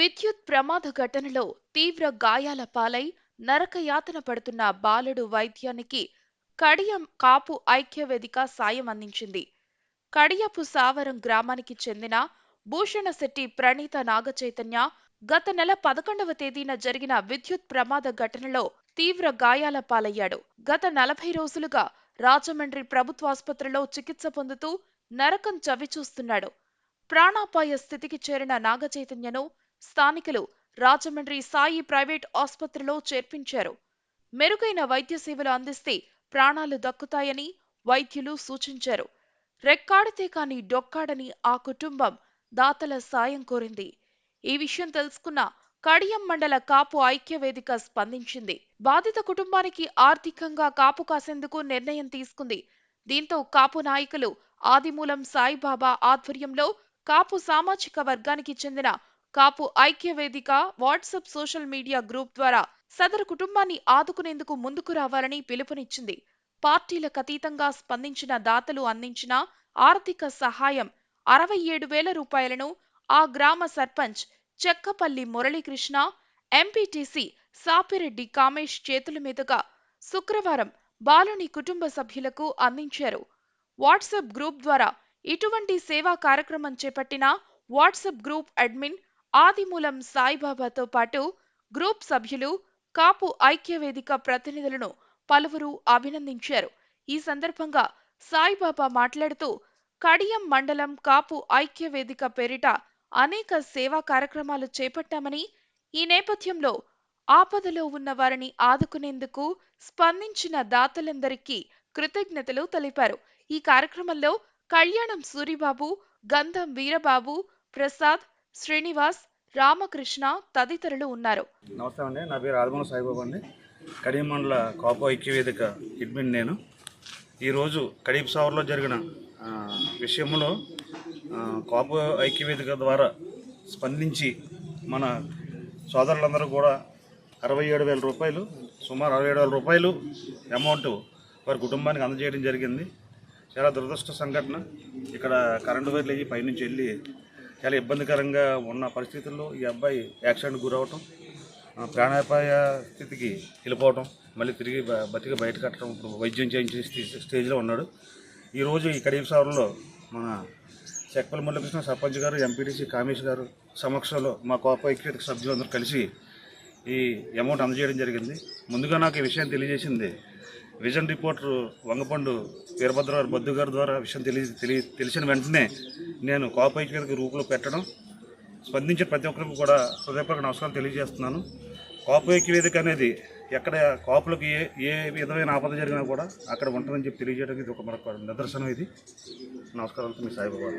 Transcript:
విద్యుత్ ప్రమాద ఘటనలో తీవ్ర గాయాల పాలై నరకయాతన పడుతున్న బాలుడు వైద్యానికి కడియం కాపు ఐక్యవేదిక సాయం అందించింది. కడియపు సావరం గ్రామానికి చెందిన భూషణశెట్టి ప్రణీత నాగచైతన్య గత నెల పదకొండవ తేదీన జరిగిన విద్యుత్ ప్రమాద ఘటనలో తీవ్ర గాయాల పాలయ్యాడు. గత నలభై రోజులుగా రాజమండ్రి ప్రభుత్వాసుపత్రిలో చికిత్స పొందుతూ నరకం చవిచూస్తున్నాడు. ప్రాణాపాయ స్థితికి చేరిన నాగచైతన్యను స్థానికులు రాజమండ్రి సాయి ప్రైవేట్ ఆసుపత్రిలో చేర్పించారు. మెరుగైన వైద్య సేవలు అందిస్తే ప్రాణాలు దక్కుతాయని వైద్యులు సూచించారు. రెక్కాడితే కాని డొక్కాడని ఆ కుటుంబం దాతల సాయం కోరింది. ఈ విషయం తెలుసుకున్న కడియం మండల కాపు ఐక్యవేదిక స్పందించింది. బాధిత కుటుంబానికి ఆర్థికంగా కాపు కాసేందుకు నిర్ణయం తీసుకుంది. దీంతో కాపు నాయకులు ఆదిమూలం సాయిబాబా ఆధ్వర్యంలో కాపు సామాజిక వర్గానికి చెందిన కాపు ఐక్య వేదిక వాట్సాప్ సోషల్ మీడియా గ్రూప్ ద్వారా సదరు కుటుంబాన్ని ఆదుకునేందుకు ముందుకు రావాలని పిలుపునిచ్చింది. పార్టీలకు అతీతంగా స్పందించిన దాతలు అందించిన ఆర్థిక సహాయం అరవై ఏడు వేల రూపాయలను ఆ గ్రామ సర్పంచ్ చెక్కపల్లి మురళీకృష్ణ ఎంపీటీసీ సాపిరెడ్డి కామేష్ చేతుల మీదుగా శుక్రవారం బాలుని కుటుంబ సభ్యులకు అందించారు. వాట్సాప్ గ్రూప్ ద్వారా ఇటువంటి సేవా కార్యక్రమం చేపట్టిన వాట్సాప్ గ్రూప్ అడ్మిన్ ఆదిమూలం సాయిబాబాతో పాటు గ్రూప్ సభ్యులు కాపు ఐక్యవేదిక ప్రతినిధులను పలువురు అభినందించారు. ఈ సందర్భంగా సాయిబాబా మాట్లాడుతూ కడియం మండలం కాపు ఐక్యవేదిక పేరిట అనేక సేవా కార్యక్రమాలు చేపట్టామని ఈ నేపథ్యంలో ఆపదలో ఉన్న వారిని ఆదుకునేందుకు స్పందించిన దాతలందరికీ కృతజ్ఞతలు తెలిపారు. ఈ కార్యక్రమంలో కళ్యాణం సూరిబాబు గంధం వీరబాబు ప్రసాద్ శ్రీనివాస్ రామకృష్ణ తదితరులు ఉన్నారు. నమస్తే అండి. నా పేరు ఆదిమూల సాయిబాబు అండి. కడియం మండల కాపు ఐక్యవేదిక అడ్మిన్ నేను. ఈరోజు కడీప్ సావర్లో జరిగిన విషయంలో కాపు ఐక్యవేదిక ద్వారా స్పందించి మన సోదరులందరూ కూడా అరవై ఏడు వేల రూపాయలు సుమారు అరవై ఏడు వేల రూపాయలు అమౌంట్ వారి కుటుంబానికి అందజేయడం జరిగింది. చాలా దురదృష్ట సంఘటన ఇక్కడ కరెంటు వైర్లు అయ్యి పైనుంచి వెళ్ళి చాలా ఇబ్బందికరంగా ఉన్న పరిస్థితుల్లో ఈ అబ్బాయి యాక్సిడెంట్ గురవటం ప్రాణాపాయ స్థితికి వెళ్ళిపోవటం మళ్ళీ తిరిగి బతికి బయట కట్టడం ఇప్పుడు వైద్యం చేయించే స్టేజ్లో ఉన్నాడు. ఈరోజు ఈ కడీప్ సవరంలో మన చెక్కపల్లి మురళకృష్ణ సర్పంచ్ గారు ఎంపీటీసీ కామేష్ గారు సమక్షంలో మా కోప ఐక్యత సభ్యులందరూ కలిసి ఈ అమౌంట్ అందజేయడం జరిగింది. ముందుగా నాకు ఈ విషయం తెలియజేసింది విజన్ రిపోర్టర్ వంగపండు వీరభద్రవారి బొద్దు గారి ద్వారా విషయం తెలియ తెలియ తెలిసిన వెంటనే నేను కోప రూపులో పెట్టడం స్పందించిన ప్రతి ఒక్కరికి కూడా హృదయపూర్వక నమస్కారం తెలియజేస్తున్నాను. కాపు వేదిక అనేది ఎక్కడ కాపులకు ఏ ఏ విధమైన ఆపద జరిగినా కూడా అక్కడ ఉంటుందని చెప్పి తెలియజేయడానికి ఇది ఒక మరొక నిదర్శనం ఇది. నమస్కారాలతో మీ సాయిబాబా